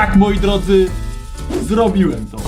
tak, moi drodzy, zrobiłem to.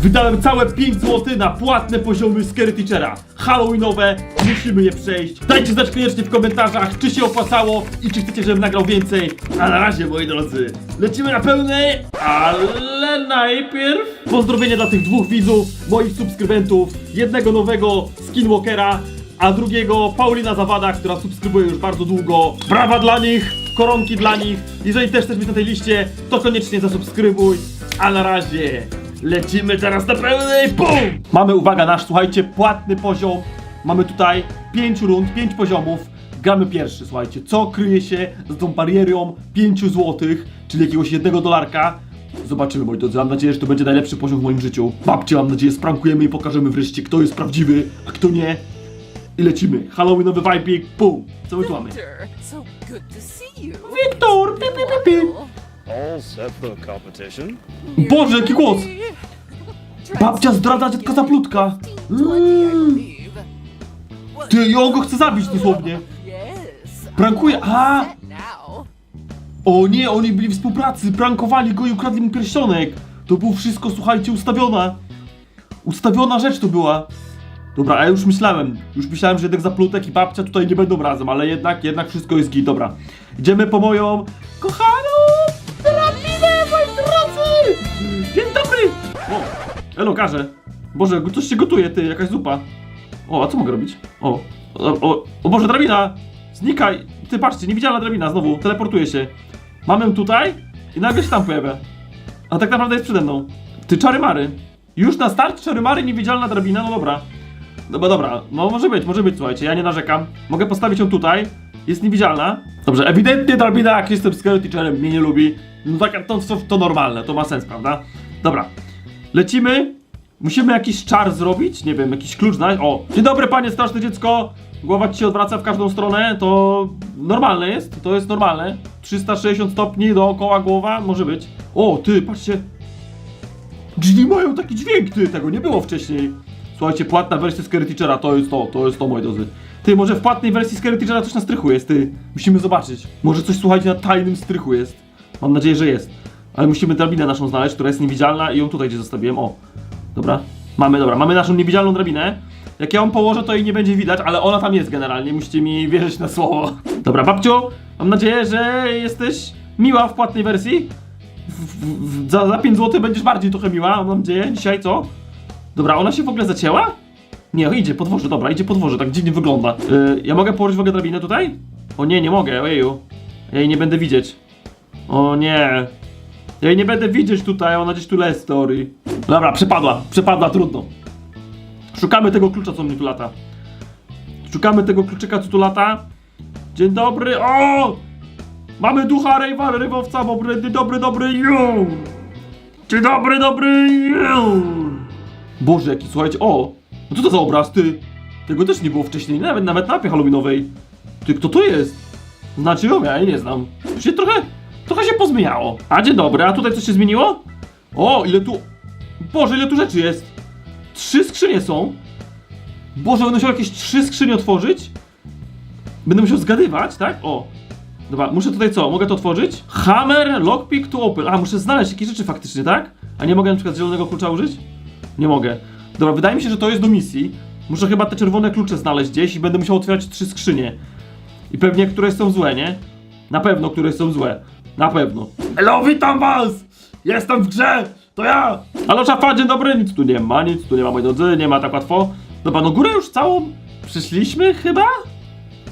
Wydałem całe 5 zł na płatne poziomy Scary Teachera. Halloweenowe, musimy je przejść. Dajcie znać koniecznie w komentarzach, czy się opłacało i czy chcecie, żebym nagrał więcej. A na razie, moi drodzy, lecimy na pełnej, ale najpierw pozdrowienia dla tych dwóch widzów, moich subskrybentów. Jednego nowego Skinwalkera, a drugiego Paulina Zawada, która subskrybuje już bardzo długo. Brawa dla nich, koronki dla nich. Jeżeli też chcesz być na tej liście, to koniecznie zasubskrybuj. A na razie lecimy teraz na pełnej BUM! Mamy, uwaga, nasz, słuchajcie, płatny poziom. Mamy tutaj 5 rund, 5 poziomów. Gramy pierwszy, słuchajcie, co kryje się za tą barierą 5 złotych, czyli jakiegoś jednego dolarka. Zobaczymy, moi drodzy. Mam nadzieję, że to będzie najlepszy poziom w moim życiu. Babcie, mam nadzieję, sprankujemy i pokażemy wreszcie, kto jest prawdziwy, a kto nie. I lecimy. Halloweenowy vibe, pum. Co my tu mamy? Victor, so good to see you. Wiktor, pi, pi, pi, pi. All set for competition. Boże, jaki głos! Babcia zdradza dziadka zaplutka. Mm. Ty, i on go chce zabić dosłownie. Prankuje, a! O nie, oni byli w współpracy, prankowali go i ukradli mu pierścionek. To było wszystko, słuchajcie, ustawiona. Ustawiona rzecz to była. Dobra, a ja już myślałem, już myślałem, że jednak zaplutek i babcia tutaj nie będą razem, ale jednak, jednak wszystko jest git, dobra. Idziemy po moją kochaną drabinę, moi drodzy! Dzień dobry! O, elo, karze. Boże, coś się gotuje, ty, jakaś zupa. O, a co mogę robić? O, o, o, o Boże, drabina! Znikaj! Ty, patrzcie, niewidzialna drabina, znowu, teleportuje się. Mam ją tutaj i nagle się tam pojawia. A tak naprawdę jest przede mną. Ty, czary mary. Już na start czary mary, niewidzialna drabina, no dobra. Dobra, dobra, no może być, może być, słuchajcie, ja nie narzekam. Mogę postawić ją tutaj, jest niewidzialna. Dobrze, ewidentnie drabina, jak jestem mnie nie lubi. No tak, to, to, to normalne, to ma sens, prawda? Dobra, lecimy. Musimy jakiś czar zrobić, nie wiem, jakiś klucz znaleźć. O, dzień dobry panie straszne dziecko. Głowa ci się odwraca w każdą stronę, to normalne jest, to jest normalne. 360 stopni dookoła głowa, może być. O, ty, patrzcie. Drzwi mają taki dźwięk, ty, tego nie było wcześniej. Słuchajcie, płatna wersja Scary Teachera, to jest to, to jest to, moi drodzy. Ty, może w płatnej wersji Scary Teachera coś na strychu jest, ty. Musimy zobaczyć. Może coś, słuchajcie, na tajnym strychu jest. Mam nadzieję, że jest. Ale musimy drabinę naszą znaleźć, która jest niewidzialna i ją tutaj gdzie zostawiłem, o. Dobra, mamy, dobra, mamy naszą niewidzialną drabinę. Jak ja ją położę, to jej nie będzie widać, ale ona tam jest generalnie, musicie mi wierzyć na słowo. Dobra, babciu, mam nadzieję, że jesteś miła w płatnej wersji. W, w, w, za, za 5 zł będziesz bardziej trochę miła, mam nadzieję, dzisiaj, co? Dobra, ona się w ogóle zacięła? Nie, idzie, podwoże, dobra, idzie podwoże, tak dziwnie wygląda. Yy, ja mogę położyć w ogóle drabinę tutaj? O nie, nie mogę, ojeju. Ja jej nie będę widzieć. O nie. Ja jej nie będę widzieć tutaj, ona gdzieś tu leży, story. Dobra, przepadła, przepadła, trudno. Szukamy tego klucza, co mnie tu lata. Szukamy tego kluczyka, co tu lata. Dzień dobry, o! Mamy ducha rejwa, rywowca, dobry, dobry, dobry, ju! Dzień dobry, dobry, ju! Boże, jaki, słuchajcie, o! No co to za obraz, ty? Tego też nie było wcześniej, nawet, nawet na mapie halloweenowej. Ty, kto to jest? Znaczy ją, ja jej nie znam. Się trochę, trochę się pozmieniało. A dzień dobry, a tutaj coś się zmieniło? O, ile tu... Boże, ile tu rzeczy jest! Trzy skrzynie są. Boże, będę musiał jakieś trzy skrzynie otworzyć? Będę musiał zgadywać, tak? O. Dobra, muszę tutaj co? Mogę to otworzyć? Hammer, lockpick to open. A, muszę znaleźć jakieś rzeczy faktycznie, tak? A nie mogę na przykład zielonego klucza użyć? Nie mogę. Dobra, wydaje mi się, że to jest do misji. Muszę chyba te czerwone klucze znaleźć gdzieś i będę musiał otwierać trzy skrzynie. I pewnie któreś są złe, nie? Na pewno któreś są złe. Na pewno. Hello, witam was! Jestem w grze! To ja! Halo szafa, dzień dobry, nic tu nie ma, nic tu nie ma, moi drodzy, nie ma tak łatwo. Dobra, no górę już całą przyszliśmy chyba?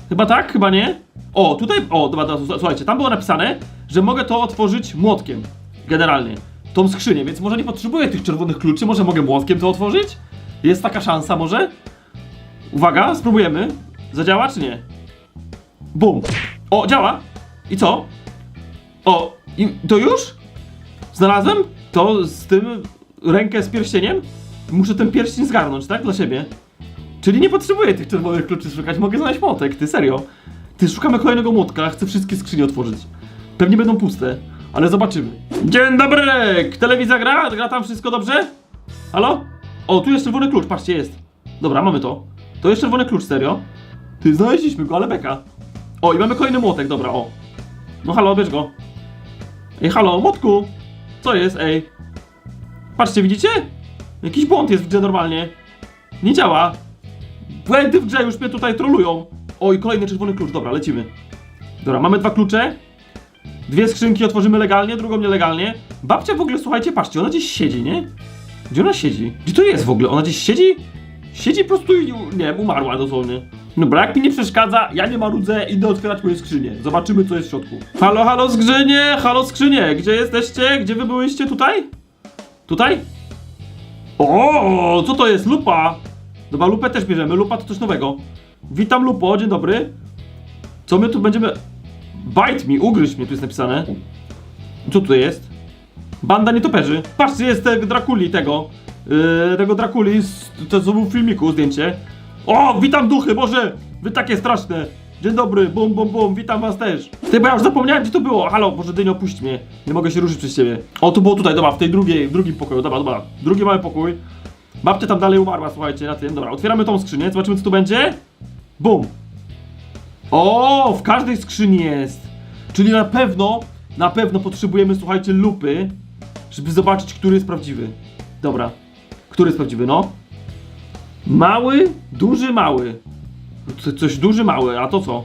Chyba tak, chyba nie? O, tutaj, o, dobra, dobra, słuchajcie, tam było napisane, że mogę to otworzyć młotkiem. Generalnie. Tą skrzynię, więc może nie potrzebuję tych czerwonych kluczy, może mogę młotkiem to otworzyć? Jest taka szansa może? Uwaga, spróbujemy. Zadziała czy nie? Bum. O, działa. I co? O, i to już? Znalazłem to z tym rękę z pierścieniem. Muszę ten pierścień zgarnąć, tak? Dla siebie. Czyli nie potrzebuję tych czerwonych kluczy szukać, mogę znaleźć młotek, ty serio. Ty szukamy kolejnego młotka, chcę wszystkie skrzynie otworzyć. Pewnie będą puste, ale zobaczymy. Dzień dobry! Telewizja gra? Gra tam wszystko dobrze? Halo? O, tu jest czerwony klucz, patrzcie, jest. Dobra, mamy to. To jest czerwony klucz, serio. Ty, znaleźliśmy go, ale beka. O, i mamy kolejny młotek, dobra, o. No halo, bierz go. Ej, halo, młotku! Co jest, ej? Patrzcie, widzicie? Jakiś błąd jest w grze normalnie. Nie działa. Błędy w grze już mnie tutaj trolują. Oj, kolejny czerwony klucz, dobra, lecimy. Dobra, mamy dwa klucze. Dwie skrzynki otworzymy legalnie, drugą nielegalnie. Babcia w ogóle, słuchajcie, patrzcie, ona gdzieś siedzi, nie? Gdzie ona siedzi? Gdzie to jest w ogóle? Ona gdzieś siedzi? Siedzi po prostu i, nie umarła dosłownie. Dobra, jak mi nie przeszkadza, ja nie marudzę, idę otwierać moje skrzynie. Zobaczymy, co jest w środku. Halo, halo, skrzynie, halo, skrzynie. Gdzie jesteście? Gdzie wy byłyście? Tutaj? Tutaj? O, co to jest? Lupa! Dobra, lupę też bierzemy, lupa to coś nowego. Witam lupo, dzień dobry. Co my tu będziemy... Bite me, ugryź mnie, tu jest napisane. Co tu jest? Banda nietoperzy. Patrzcie, jest tego Drakuli, tego. Yy, tego Drakuli, z, to co był w filmiku, zdjęcie. O, witam duchy, Boże! Wy takie straszne. Dzień dobry, bum, bum, bum, witam was też. Ty, bo ja już zapomniałem, gdzie to było. Halo, Boże, Dynio, puść mnie. Nie mogę się ruszyć przez ciebie. O, to było tutaj, dobra, w tej drugiej, w drugim pokoju, dobra, dobra. Drugi mały pokój. Babcia tam dalej umarła, słuchajcie, na tym. Dobra, otwieramy tą skrzynię, zobaczymy, co tu będzie. Bum. O, w każdej skrzyni jest. Czyli na pewno, na pewno potrzebujemy, słuchajcie, lupy, żeby zobaczyć, który jest prawdziwy. Dobra. Który jest prawdziwy, no? Mały, duży, mały. Co- Coś duży, mały, a to co?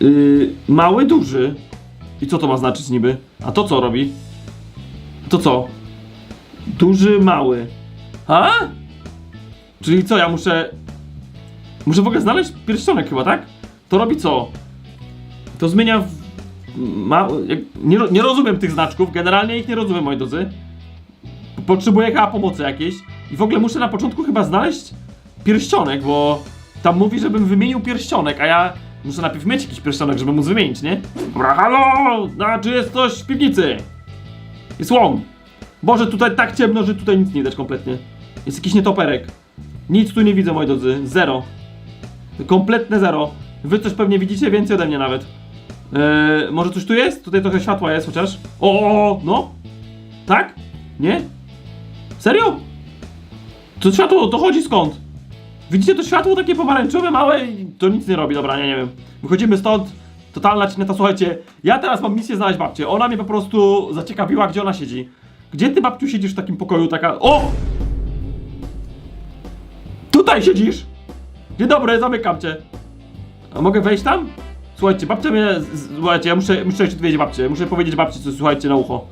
Yy, mały, duży. I co to ma znaczyć niby? A to co robi? To co? Duży, mały. A? Czyli co, ja muszę... Muszę w ogóle znaleźć pierścionek chyba, tak? To robi co? To zmienia w... Ma... Nie, nie rozumiem tych znaczków, generalnie ich nie rozumiem, moi drodzy. Potrzebuję chyba pomocy jakiejś. I w ogóle muszę na początku chyba znaleźć pierścionek, bo tam mówi, żebym wymienił pierścionek, a ja muszę najpierw mieć jakiś pierścionek, żeby móc wymienić, nie? Dobra, halo! A, czy jest coś w piwnicy? Jest łom. Boże, tutaj tak ciemno, że tutaj nic nie widać kompletnie. Jest jakiś nietoperek. Nic tu nie widzę, moi drodzy. Zero. Kompletne zero. Wy coś pewnie widzicie więcej ode mnie nawet. Eee, może coś tu jest? Tutaj trochę światła jest chociaż. O, no. Tak? Nie? Serio? To światło, to chodzi skąd? Widzicie to światło takie pomarańczowe, małe i to nic nie robi, dobra, nie, nie wiem. Wychodzimy stąd, totalna cineta, słuchajcie, ja teraz mam misję znaleźć babcię, ona mnie po prostu zaciekawiła, gdzie ona siedzi. Gdzie ty, babciu, siedzisz w takim pokoju, taka... O! Tutaj siedzisz! Dzień dobry, zamykam cię. A mogę wejść tam? Słuchajcie, babcia mnie... Słuchajcie, ja muszę, muszę jeszcze powiedzieć babcie, muszę powiedzieć babci, co słuchajcie na ucho.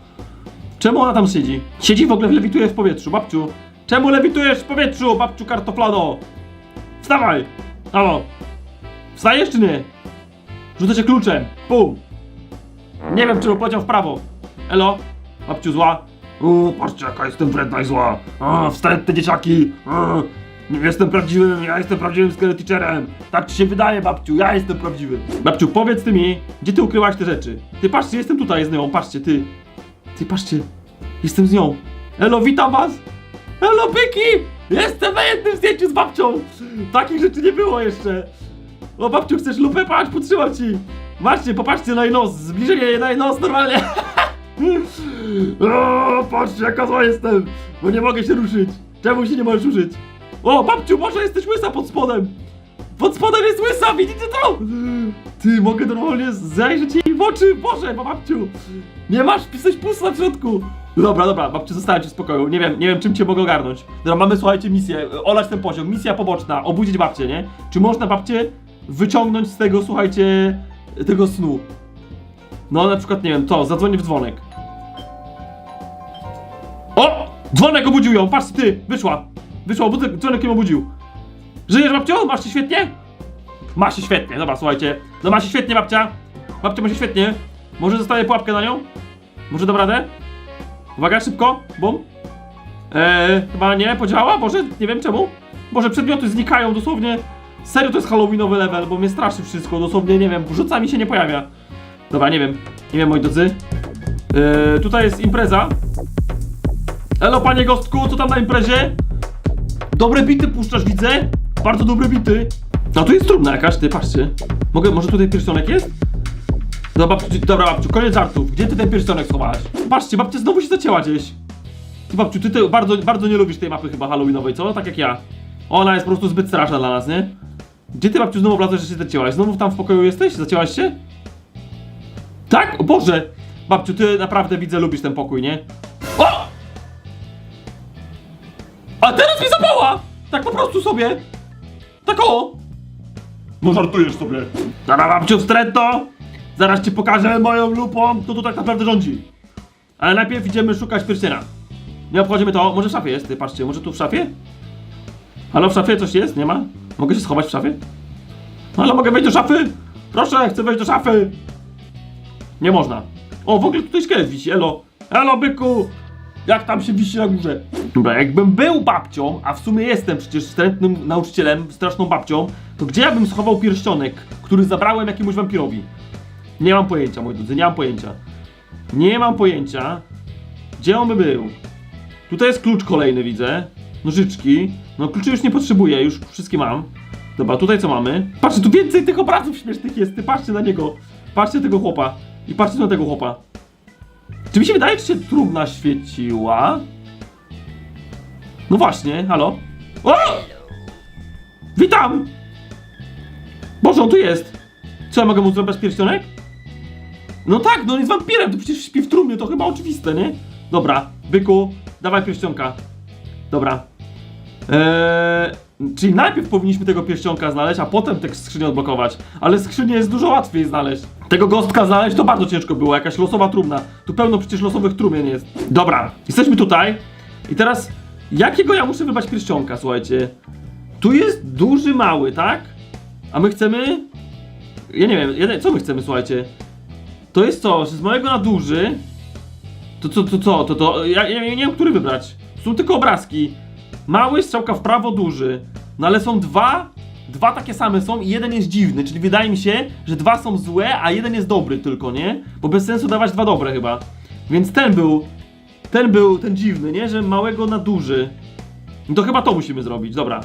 Czemu ona tam siedzi? Siedzi w ogóle, lewituje w powietrzu, babciu. Czemu lewitujesz w powietrzu, babciu kartoflano? Wstawaj! Halo! Wstajesz czy nie? Rzucę cię kluczem. Pum! Nie wiem, czy poleciał w prawo. Elo? Babciu zła? O, patrzcie jaka jestem wredna i zła. A, wstępne dzieciaki. A, jestem prawdziwym, ja jestem prawdziwym skeletyczerem. Tak ci się wydaje, babciu, ja jestem prawdziwy. Babciu, powiedz ty mi, gdzie ty ukryłaś te rzeczy? Ty patrzcie, jestem tutaj z nią, patrzcie, ty. Ty patrzcie, jestem z nią. Elo, witam was! Elo, byki! Jestem na jednym zdjęciu z babcią! Takich rzeczy nie było jeszcze. O, babciu, chcesz lupę? Patrz, potrzymam ci. Patrzcie, popatrzcie na jej nos, zbliżenie na jej nos, normalnie. o, patrzcie, jaka zła jestem, bo nie mogę się ruszyć. Czemu się nie możesz ruszyć? O, babciu, może jesteś łysa pod spodem. Pod spodem jest łysa, widzicie to? Ty, mogę normalnie zajrzeć jej w oczy, Boże, bo babciu. Nie masz pisać pusta w środku. Dobra, dobra, babciu, zostałem ci w spokoju. Nie wiem, nie wiem, czym cię mogę ogarnąć. Dobra, mamy, słuchajcie, misję. Olać ten poziom. Misja poboczna. Obudzić babcię, nie? Czy można babcię wyciągnąć z tego, słuchajcie, tego snu? No, na przykład, nie wiem, to, zadzwonię w dzwonek. O! Dzwonek obudził ją, patrz ty, wyszła. Wyszła, obudzę, dzwonek ją obudził. Żyjesz, babciu? Masz się świetnie? Masz się świetnie, dobra, słuchajcie. No ma się świetnie, babcia. Babcia ma się świetnie. Może zostawię pułapkę na nią? Może dam radę? Uwaga, szybko, bum. Eee, chyba nie, podziała? Może, nie wiem czemu. Może przedmioty znikają dosłownie. Serio to jest halloweenowy level, bo mnie straszy wszystko, dosłownie, nie wiem, rzuca mi się nie pojawia. Dobra, nie wiem, nie wiem, moi drodzy. Eee, tutaj jest impreza. Elo, panie gostku, co tam na imprezie? Dobre bity puszczasz, widzę. Bardzo dobre bity. No tu jest trudna jakaś, ty, patrzcie. Mogę, może tutaj pierścionek jest? Dobra, babciu, dobra, babciu, koniec żartów. Gdzie ty ten pierścionek schowałaś? Patrzcie, babcia znowu się zacięła gdzieś. Ty, babciu, ty, ty bardzo, bardzo nie lubisz tej mapy chyba halloweenowej, co? Tak jak ja. Ona jest po prostu zbyt straszna dla nas, nie? Gdzie ty, babciu, znowu wracasz, że się zacięłaś? Znowu tam w pokoju jesteś? Zacięłaś się? Tak? O Boże! Babciu, ty naprawdę widzę, lubisz ten pokój, nie? A teraz mi zapała! Tak po prostu sobie! Tak o! No żartujesz sobie. Dobra, babciu, wstrętno! Zaraz ci pokażę moją lupą, kto tu tak naprawdę rządzi. Ale najpierw idziemy szukać pierścienia. Nie obchodzimy to. Może w szafie jest, ty patrzcie, może tu w szafie? Halo, w szafie coś jest? Nie ma? Mogę się schować w szafie? Halo, mogę wejść do szafy? Proszę, chcę wejść do szafy! Nie można. O, w ogóle tutaj szkielet wisi, elo. Elo, byku! Jak tam się wisi na górze? Dobra, jakbym był babcią, a w sumie jestem przecież wstrętnym nauczycielem, straszną babcią, to gdzie ja bym schował pierścionek, który zabrałem jakiemuś wampirowi? Nie mam pojęcia, moi drodzy, nie mam pojęcia. Nie mam pojęcia, gdzie on by był. Tutaj jest klucz kolejny, widzę. Nożyczki. No kluczy już nie potrzebuję, już wszystkie mam. Dobra, tutaj co mamy? Patrzcie, tu więcej tych obrazów śmiesznych jest, ty patrzcie na niego. Patrzcie tego chłopa. I patrzcie na tego chłopa. Czy mi się wydaje, czy się trumna świeciła? No właśnie, halo? O! Witam! Boże, on tu jest! Co, ja mogę mu zrobić pierścionek? No tak, no jest wampirem, to przecież śpi w trumnie, to chyba oczywiste, nie? Dobra, byku, dawaj pierścionka. Dobra. Eee, czyli najpierw powinniśmy tego pierścionka znaleźć, a potem tę skrzynię odblokować. Ale skrzynię jest dużo łatwiej znaleźć. Tego gostka znaleźć to bardzo ciężko było, jakaś losowa trumna. Tu pełno przecież losowych trumien jest. Dobra, jesteśmy tutaj. I teraz, jakiego ja muszę wybrać pierścionka, słuchajcie? Tu jest duży, mały, tak? A my chcemy... Ja nie wiem, co my chcemy, słuchajcie? To jest co, z małego na duży... To co, to co, to to, ja, ja nie wiem, który wybrać. Są tylko obrazki. Mały, strzałka w prawo, duży. No ale są dwa, dwa takie same są i jeden jest dziwny, czyli wydaje mi się, że dwa są złe, a jeden jest dobry tylko, nie? Bo bez sensu dawać dwa dobre chyba. Więc ten był, ten był ten dziwny, nie? Że małego na duży. No to chyba to musimy zrobić, dobra.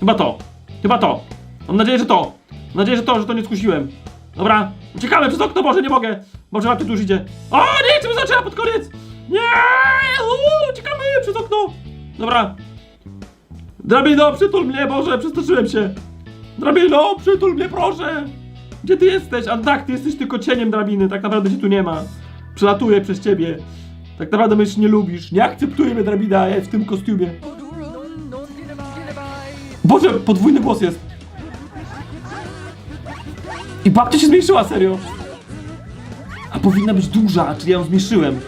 Chyba to, chyba to. Mam nadzieję, że to. Mam nadzieję, że to, że to nie skusiłem. Dobra, uciekamy przez okno, Boże, nie mogę. Może mam tu już idzie. O, nie, czy zaczęła pod koniec. Nie, Uuu, uciekamy przez okno. Dobra. Drabino, przytul mnie, Boże, przestraszyłem się. Drabino, przytul mnie, proszę. Gdzie ty jesteś? A tak, ty jesteś tylko cieniem drabiny, tak naprawdę cię tu nie ma. Przelatuję przez ciebie. Tak naprawdę mnie nie lubisz. Nie akceptuję mnie drabina w tym kostiumie. Boże, podwójny głos jest. I babcia się zmniejszyła, serio. A powinna być duża, czyli ja ją zmniejszyłem.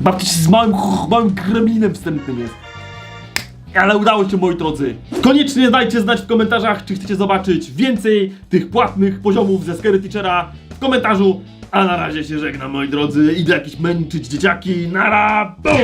Babcia się z małym, małym gremlinem wstępnym jest. Ale udało się, moi drodzy. Koniecznie dajcie znać w komentarzach, czy chcecie zobaczyć więcej tych płatnych poziomów ze Scary Teachera w komentarzu. A na razie się żegnam, moi drodzy. Idę jakieś męczyć dzieciaki. Nara, BUM!